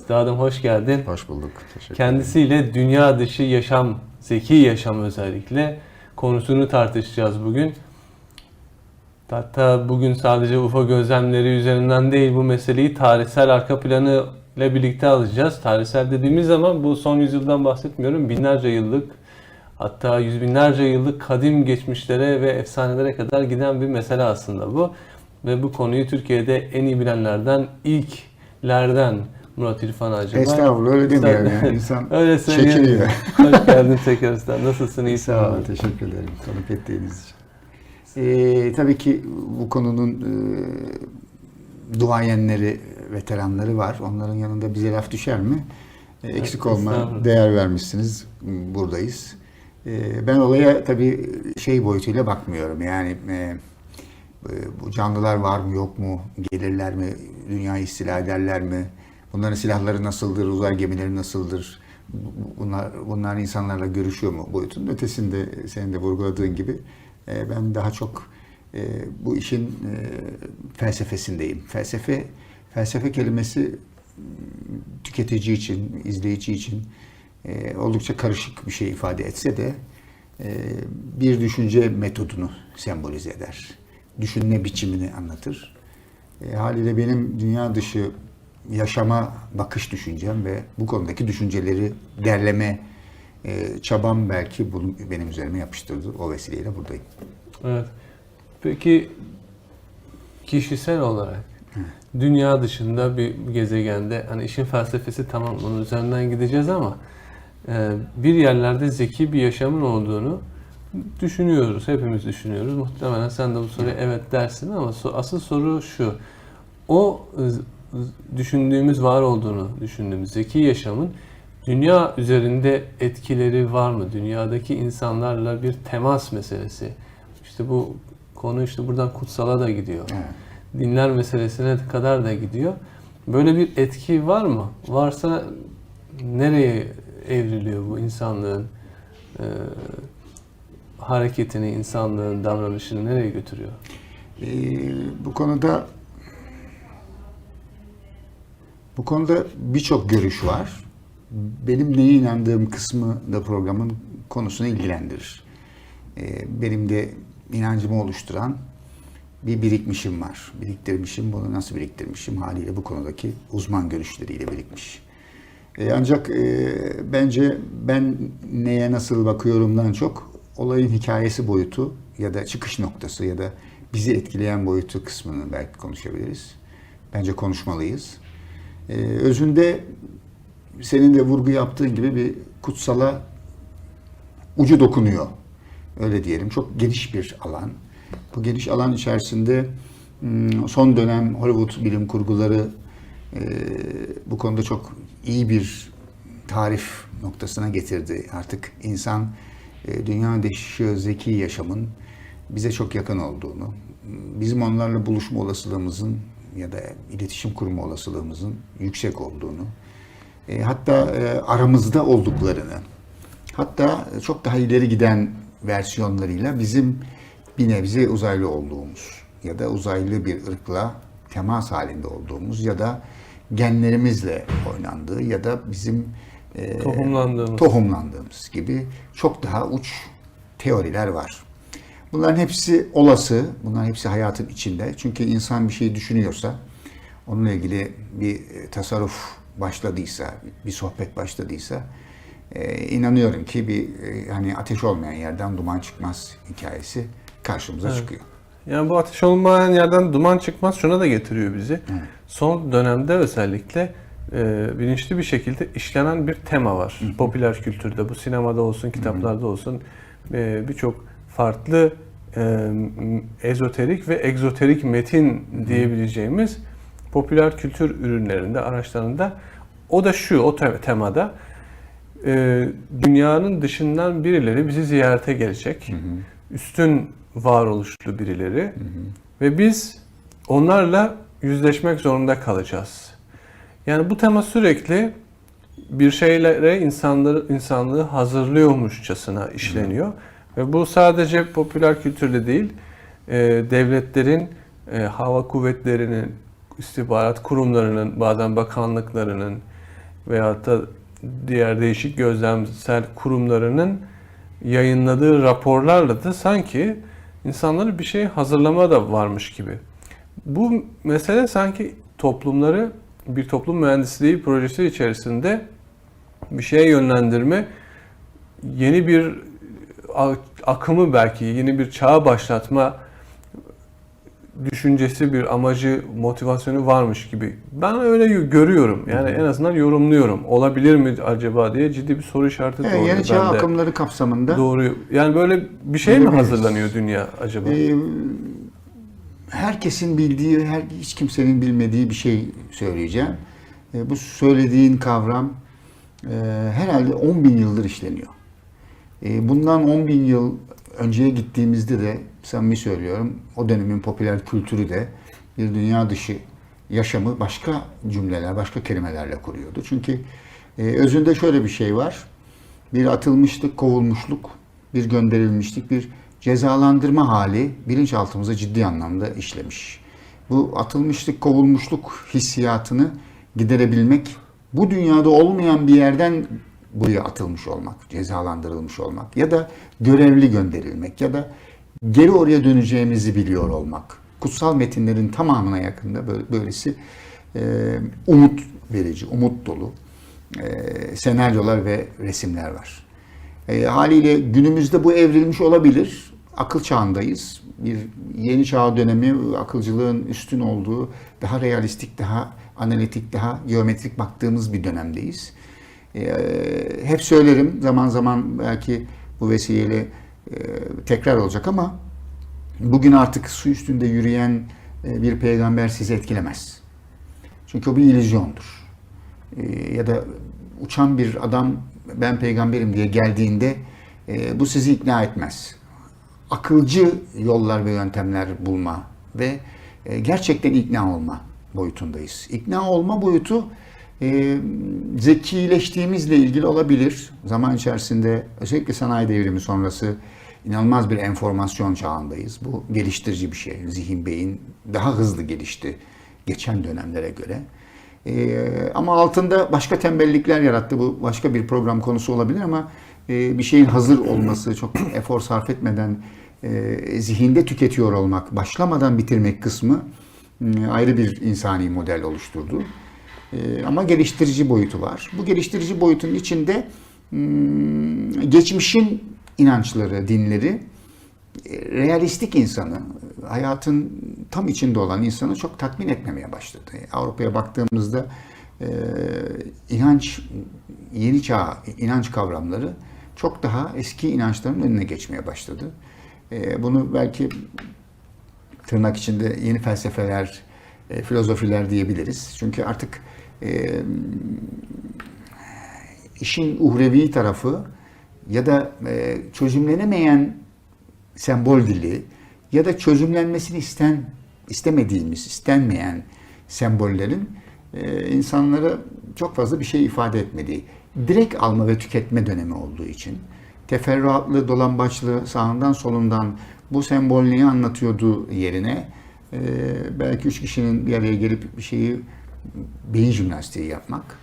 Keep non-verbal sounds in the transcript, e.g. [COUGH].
Üstadım hoş geldin. Hoş bulduk. Teşekkür. Kendisiyle dünya dışı yaşam, zeki yaşam özellikle konusunu tartışacağız bugün. Hatta bugün sadece UFO gözlemleri üzerinden değil bu meseleyi tarihsel arka planı ile birlikte alacağız. Tarihsel dediğimiz zaman bu son yüzyıldan bahsetmiyorum. Binlerce yıllık hatta yüz binlerce yıllık kadim geçmişlere ve efsanelere kadar giden bir mesele aslında bu. Ve bu konuyu Türkiye'de en iyi bilenlerden ilklerden Murat İrfan Acaba. Estağfurullah öyle demiyorum yani. İnsan [LAUGHS] Öyle çekiniyor. [LAUGHS] Hoş geldin tekrar usta. Nasılsın? İyisin Sağ olun. Teşekkür ederim. Konuk ettiğiniz için. Ee, tabii ki bu konunun e, duayenleri, veteranları var. Onların yanında bize laf düşer mi? E, eksik olma, değer vermişsiniz. Buradayız. E, ben olaya tabii şey boyutuyla bakmıyorum. Yani e, bu canlılar var mı yok mu? Gelirler mi? Dünyayı istila ederler mi? Bunların silahları nasıldır? Uzay gemileri nasıldır? Bu- Bunlar, bunlar insanlarla görüşüyor mu boyutunun ötesinde senin de vurguladığın gibi e, ben daha çok e, bu işin e, felsefesindeyim. Felsefe felsefe kelimesi m, tüketici için, izleyici için oldukça karışık bir şey ifade etse de bir düşünce metodunu sembolize eder. Düşünme biçimini anlatır. E, haliyle benim dünya dışı yaşama bakış düşüncem ve bu konudaki düşünceleri derleme e, çabam belki bunu benim üzerime yapıştırdı. O vesileyle buradayım. Evet. Peki kişisel olarak dünya dışında bir gezegende hani işin felsefesi tamam onun üzerinden gideceğiz ama e, bir yerlerde zeki bir yaşamın olduğunu düşünüyoruz. Hepimiz düşünüyoruz. Muhtemelen sen de bu soruya evet dersin ama asıl soru şu. O düşündüğümüz var olduğunu düşündüğümüz zeki yaşamın dünya üzerinde etkileri var mı? Dünyadaki insanlarla bir temas meselesi. İşte bu konu işte buradan kutsala da gidiyor. Evet. Dinler meselesine kadar da gidiyor. Böyle bir etki var mı? Varsa nereye evriliyor bu insanlığın e, hareketini, insanlığın davranışını nereye götürüyor? Ee, bu konuda bu konuda birçok görüş var. Benim neye inandığım kısmı da programın konusunu ilgilendirir. Ee, benim de inancımı oluşturan bir birikmişim var. Biriktirmişim. Bunu nasıl biriktirmişim? Haliyle bu konudaki uzman görüşleriyle birikmiş. Ee, ancak e, bence ben neye nasıl bakıyorumdan çok olayın hikayesi boyutu ya da çıkış noktası ya da bizi etkileyen boyutu kısmını belki konuşabiliriz. Bence konuşmalıyız. Ee, özünde senin de vurgu yaptığın gibi bir kutsala ucu dokunuyor. Öyle diyelim. Çok geniş bir alan. Bu geniş alan içerisinde hmm, son dönem Hollywood bilim kurguları e, bu konuda çok iyi bir tarif noktasına getirdi. Artık insan e, dünya dışı zeki yaşamın bize çok yakın olduğunu, bizim onlarla buluşma olasılığımızın ya da iletişim kurma olasılığımızın yüksek olduğunu, e, hatta e, aramızda olduklarını, hatta çok daha ileri giden versiyonlarıyla bizim bir nebze uzaylı olduğumuz ya da uzaylı bir ırkla temas halinde olduğumuz ya da genlerimizle oynandığı ya da bizim e, Tohumlandığımız. tohumlandığımız gibi çok daha uç teoriler var. Bunların hepsi olası, bunların hepsi hayatın içinde. Çünkü insan bir şey düşünüyorsa, onunla ilgili bir e, tasarruf başladıysa, bir sohbet başladıysa, e, inanıyorum ki bir e, hani ateş olmayan yerden duman çıkmaz hikayesi karşımıza çıkıyor. Yani bu ateş olmayan yerden duman çıkmaz şuna da getiriyor bizi. Son dönemde özellikle e, bilinçli bir şekilde işlenen bir tema var. Popüler kültürde, bu sinemada olsun, kitaplarda olsun e, birçok farklı e, ezoterik ve egzoterik metin diyebileceğimiz popüler kültür ürünlerinde, araçlarında o da şu, o te- temada e, dünyanın dışından birileri bizi ziyarete gelecek. Üstün varoluşlu birileri. Ve biz onlarla yüzleşmek zorunda kalacağız. Yani bu tema sürekli bir şeylere insanları, insanlığı hazırlıyormuşçasına işleniyor. Ve bu sadece popüler kültürde değil, e, devletlerin, e, hava kuvvetlerinin, istihbarat kurumlarının, bazen bakanlıklarının, veyahut da diğer değişik gözlemsel kurumlarının yayınladığı raporlarla da sanki insanları bir şey hazırlama da varmış gibi. Bu mesele sanki toplumları bir toplum mühendisliği projesi içerisinde bir şeye yönlendirme, yeni bir akımı belki yeni bir çağa başlatma düşüncesi, bir amacı, motivasyonu varmış gibi. Ben öyle görüyorum. Yani en azından yorumluyorum. Olabilir mi acaba diye ciddi bir soru işareti Evet, doğuyor yeni çağ bende. akımları kapsamında Doğru. Yani böyle bir şey mi hazırlanıyor dünya acaba? Ee, herkesin bildiği, her, hiç kimsenin bilmediği bir şey söyleyeceğim. Ee, bu söylediğin kavram e, herhalde 10 bin yıldır işleniyor. Ee, bundan 10 bin yıl önceye gittiğimizde de samimi söylüyorum o dönemin popüler kültürü de bir dünya dışı yaşamı başka cümleler, başka kelimelerle kuruyordu. Çünkü e, özünde şöyle bir şey var. Bir atılmışlık, kovulmuşluk, bir gönderilmişlik, bir cezalandırma hali bilinçaltımıza ciddi anlamda işlemiş. Bu atılmışlık, kovulmuşluk hissiyatını giderebilmek, bu dünyada olmayan bir yerden buraya atılmış olmak, cezalandırılmış olmak ya da görevli gönderilmek ya da geri oraya döneceğimizi biliyor olmak. Kutsal metinlerin tamamına yakında böyle- böylesi e, umut verici, umut dolu e, senaryolar ve resimler var. E, haliyle günümüzde bu evrilmiş olabilir. Akıl çağındayız. Bir yeni çağ dönemi akılcılığın üstün olduğu, daha realistik, daha analitik, daha geometrik baktığımız bir dönemdeyiz. E, hep söylerim zaman zaman belki bu vesileyle e, tekrar olacak ama bugün artık su üstünde yürüyen e, bir peygamber sizi etkilemez. Çünkü o bir illüzyondur. E, ya da uçan bir adam ben peygamberim diye geldiğinde e, bu sizi ikna etmez. Akılcı yollar ve yöntemler bulma ve gerçekten ikna olma boyutundayız. İkna olma boyutu e, zekileştiğimizle ilgili olabilir. Zaman içerisinde özellikle sanayi devrimi sonrası inanılmaz bir enformasyon çağındayız. Bu geliştirici bir şey. Zihin, beyin daha hızlı gelişti geçen dönemlere göre. Ee, ama altında başka tembellikler yarattı. Bu başka bir program konusu olabilir ama e, bir şeyin hazır olması, çok [CLEARS THROAT] efor sarf etmeden e, zihinde tüketiyor olmak, başlamadan bitirmek kısmı e, ayrı bir insani model oluşturdu. E, ama geliştirici boyutu var. Bu geliştirici boyutun içinde hmm, geçmişin inançları, dinleri, e, realistik insanı, hayatın tam içinde olan insanı çok tatmin etmemeye başladı. Avrupa'ya baktığımızda e, inanç, yeni çağ inanç kavramları çok daha eski inançların önüne geçmeye başladı. E, bunu belki tırnak içinde yeni felsefeler, filozofiler diyebiliriz. Çünkü artık e, işin uhrevi tarafı ya da e, çözümlenemeyen sembol dili ya da çözümlenmesini isten istemediğimiz, istenmeyen sembollerin e, insanlara çok fazla bir şey ifade etmediği, direkt alma ve tüketme dönemi olduğu için teferruatlı, dolambaçlı, sağından solundan bu sembol neyi anlatıyordu yerine e, belki üç kişinin bir araya gelip bir şeyi beyin jimnastiği yapmak